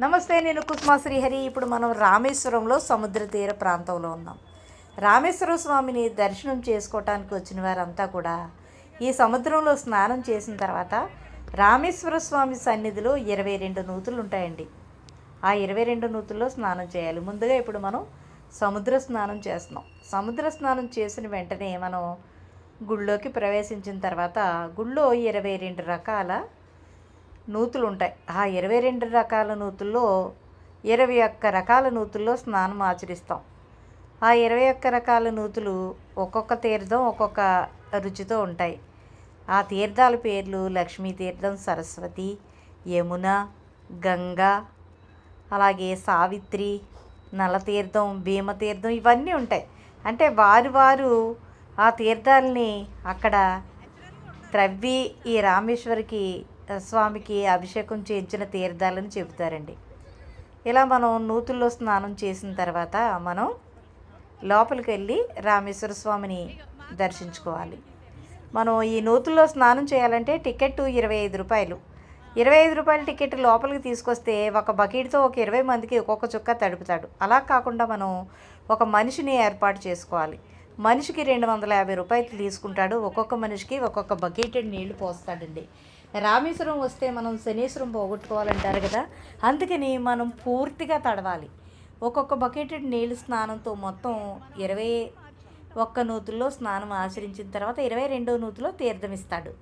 నమస్తే నేను కుస్మా శ్రీహరి. ఇప్పుడు మనం రామేశ్వరంలో సముద్ర తీర ప్రాంతంలో ఉన్నాం. రామేశ్వర స్వామిని దర్శనం చేసుకోవటానికి వచ్చిన వారంతా కూడా ఈ సముద్రంలో స్నానం చేసిన తర్వాత రామేశ్వర స్వామి సన్నిధిలో ఇరవై రెండు నూతులు ఉంటాయండి. ఆ ఇరవై రెండు నూతుల్లో స్నానం చేయాలి. ముందుగా ఇప్పుడు మనం సముద్ర స్నానం చేస్తున్నాం. సముద్ర స్నానం చేసిన వెంటనే మనం గుళ్ళోకి ప్రవేశించిన తర్వాత గుళ్ళో ఇరవై రెండు రకాల నూతులు ఉంటాయి ఆ ఇరవై రెండు రకాల నూతుల్లో ఇరవై ఒక్క రకాల నూతుల్లో స్నానం ఆచరిస్తాం. ఆ ఇరవై ఒక్క రకాల నూతులు ఒక్కొక్క తీర్థం ఒక్కొక్క రుచితో ఉంటాయి. ఆ తీర్థాల పేర్లు లక్ష్మీ తీర్థం సరస్వతి యమున గంగా అలాగే సావిత్రి నలతీర్థం భీమతీర్థం ఇవన్నీ ఉంటాయి. అంటే వారు వారు ఆ తీర్థాలని అక్కడ త్రవ్వి ఈ రామేశ్వరికి స్వామికి అభిషేకం చేయించిన తీర్థాలని చెబుతారండి. ఇలా మనం నూతుల్లో స్నానం చేసిన తర్వాత మనం లోపలికి వెళ్ళి రామేశ్వర స్వామిని దర్శించుకోవాలి. మనం ఈ నూతుల్లో స్నానం చేయాలంటే టికెట్ ఇరవై ఐదు రూపాయలు. ఇరవై ఐదు రూపాయల టికెట్ లోపలికి తీసుకొస్తే ఒక బకెట్తో ఒక ఇరవై మందికి ఒక్కొక్క చుక్క తడుపుతాడు. అలా కాకుండా మనం ఒక మనిషిని ఏర్పాటు చేసుకోవాలి. మనిషికి రెండు వందల యాభై రూపాయలు తీసుకుంటాడు. ఒక్కొక్క మనిషికి ఒక్కొక్క బకెట్ నీళ్ళు పోస్తాడండి. రామేశ్వరం వస్తే మనం శనీశ్వరం పోగొట్టుకోవాలంటారు కదా? అందుకని మనం పూర్తిగా తడవాలి. ఒక్కొక్క బకెట్ నీళ్ళు స్నానంతో మొత్తం ఇరవై ఒక్క నూతుల్లో స్నానం ఆచరించిన తర్వాత ఇరవై రెండో నూతులో తీర్థమిస్తాడు